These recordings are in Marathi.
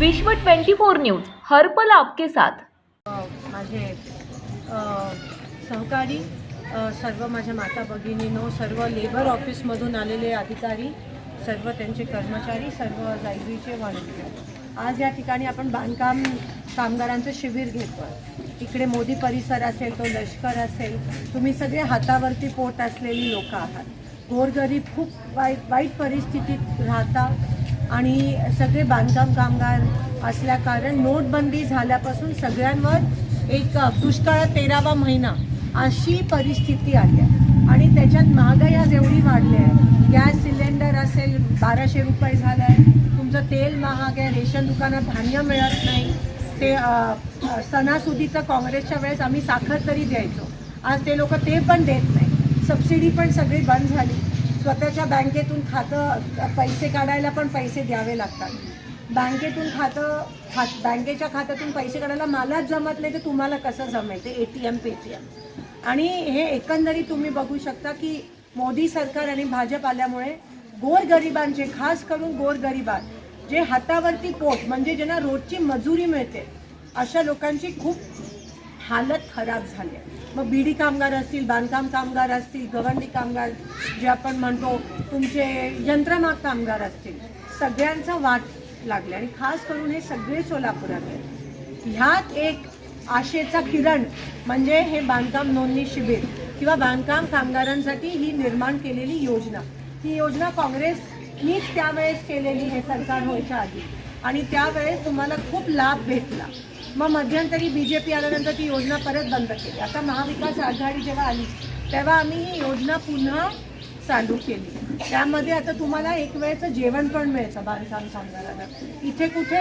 विश्व 24 न्यूज हर्पल आपके साथ. माझे सहकारी सर्व माझ्या माता भगिनीनो सर्व लेबर ऑफिसमधून आलेले अधिकारी सर्व त्यांचे कर्मचारी सर्व लायब्ररीचे व्हॉलंटियर आज या ठिकाणी आपण बांधकाम कामगारांचं शिबिर घेतो इकडे मोदी परिसर असेल तो लष्कर असेल तुम्ही सगळे हातावरती पोट असलेली लोक आहात. गोरगरीब खूप वाईट वाईट परिस्थितीत राहतात आणि सगळे बांधकाम कामगार असल्या कारण नोटबंदी झाल्यापासून सगळ्यांवर एक दुष्काळ तेरावा महिना अशी परिस्थिती आली आहे. आणि त्याच्यात महागाई आज एवढी वाढली आहे. गॅस सिलेंडर असेल बाराशे रुपये झालं आहे तुमचं तेल महाग आहे रेशन दुकानात धान्य मिळत नाही. ते सणासुदीचं काँग्रेसच्या वेळेस आम्ही साखर तरी द्यायचो. आज ते लोक ते पण देत नाही. सबसिडी पण सगळी बंद झाली. स्वतःच्या बँकेतून खातं पैसे काढायला पण पैसे द्यावे लागतात. बँकेतून खातं खात बँकेच्या खात्यातून पैसे काढायला मलाच जमत नाही तर तुम्हाला कसं जमेल? ते ए टी एम पेटीएम आणि हे एकंदरीत तुम्ही बघू शकता की मोदी सरकार आणि भाजप आल्यामुळे गोरगरिबांचे खास करून गोरगरिबां जे हातावरती पोट म्हणजे ज्यांना रोजची मजुरी मिळते अशा लोकांची खूप हालत खराब झाली आहे. मग बीडी कामगार असतील बांधकाम कामगार असतील गवंडी कामगार जे आपण म्हणतो तुमचे यंत्रमाग कामगार असतील सगळ्यांचा वाट लागले. आणि खास करून हे सगळे सोलापुरात आहेत. ह्यात एक आशेचा किरण म्हणजे हे बांधकाम नोंदणी शिबिर किंवा बांधकाम कामगारांसाठी ही निर्माण केलेली योजना. ही योजना काँग्रेसनीच त्यावेळेस केलेली हे सरकार व्हायच्या आधी. आणि त्यावेळेस तुम्हाला खूप लाभ भेटला. मग मध्यंतरी बी जे पी आल्यानंतर ती योजना परत बंद केली. आता महाविकास आघाडी जेव्हा आली तेव्हा आम्ही ही योजना पुन्हा चालू केली. त्यामध्ये आता तुम्हाला एक वेळचं जेवण पण मिळतं बांधकाम कामगारांना. इथे कुठे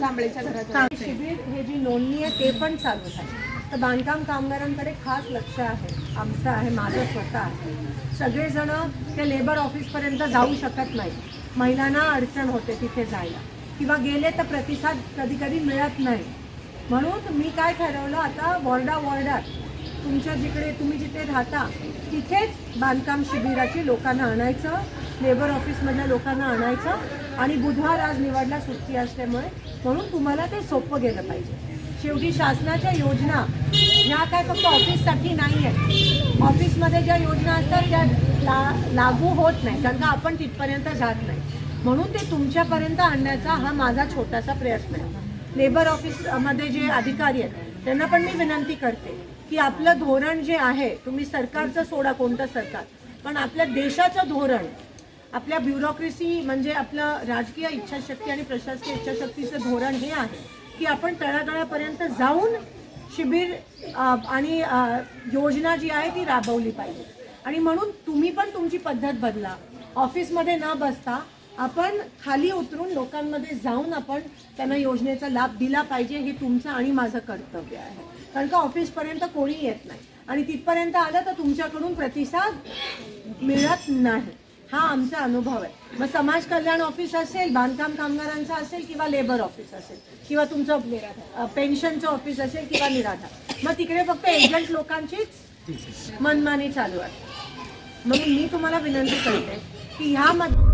कांबळेच्या घरात शिबिर हे जी नोंदणी आहे ते पण चालू आहे. तर बांधकाम कामगारांकडे खास लक्ष आहे. आमचं आहे माझं स्वतः आहे. सगळेजण त्या लेबर ऑफिसपर्यंत जाऊ शकत नाही महिलांना अडचण होते तिथे जायला. किंवा गेले तर प्रतिसाद कधी कधी मिळत नाही. म्हणून मी काय ठरवलं आता वॉर्डा वॉर्डात तुमच्या जिकडे तुम्ही जिथे राहता तिथेच बांधकाम शिबिराची लोकांना आणायचं लेबर ऑफिसमधल्या लोकांना आणायचं आणि बुधवार आज निवडला सुट्टी असल्यामुळे. म्हणून तुम्हाला ते सोपं गेलं पाहिजे. शेवटी शासनाच्या योजना ह्या काय फक्त ऑफिससाठी नाही आहेत ऑफिसमध्ये ज्या योजना असतात त्या ला लागू होत नाही कारण का आपण तिथपर्यंत जात नाही. म्हणून ते तुमच्यापर्यंत आणण्याचा हा माझा छोटासा प्रयत्न आहे. लेबर ऑफिसमध्ये जे अधिकारी आहेत त्यांना पण मी विनंती करते की आपलं धोरण जे आहे तुम्ही सरकारचं सोडा कोणतं सरकार पण आपल्या देशाचं धोरण आपल्या ब्युरोक्रेसी म्हणजे आपलं राजकीय इच्छाशक्ती आणि प्रशासकीय इच्छाशक्तीचं धोरण हे आहे की आपण तळागाळापर्यंत जाऊन शिबिर आणि योजना जी आहे ती राबवली पाहिजे. आणि म्हणून तुम्ही पण तुमची पद्धत बदला. ऑफिसमध्ये न बसता आपण खाली उतरून लोकांमध्ये जाऊन आपण त्यांना योजनेचा लाभ दिला पाहिजे हे तुमचं आणि माझं कर्तव्य आहे. कारण का ऑफिसपर्यंत कोणी येत नाही. आणि तिथपर्यंत आलं तर तुमच्याकडून प्रतिसाद मिळत नाही. हा आमचा अनुभव आहे. मग समाज कल्याण ऑफिस असेल बांधकाम कामगारांचं असेल किंवा लेबर ऑफिस असेल किंवा तुमचं अ, पेन्शनचं ऑफिस असेल किंवा निराधार. मग तिकडे फक्त एजंट लोकांचीच मनमानी चालू आहे. म्हणून मी तुम्हाला विनंती करते की ह्यामध्ये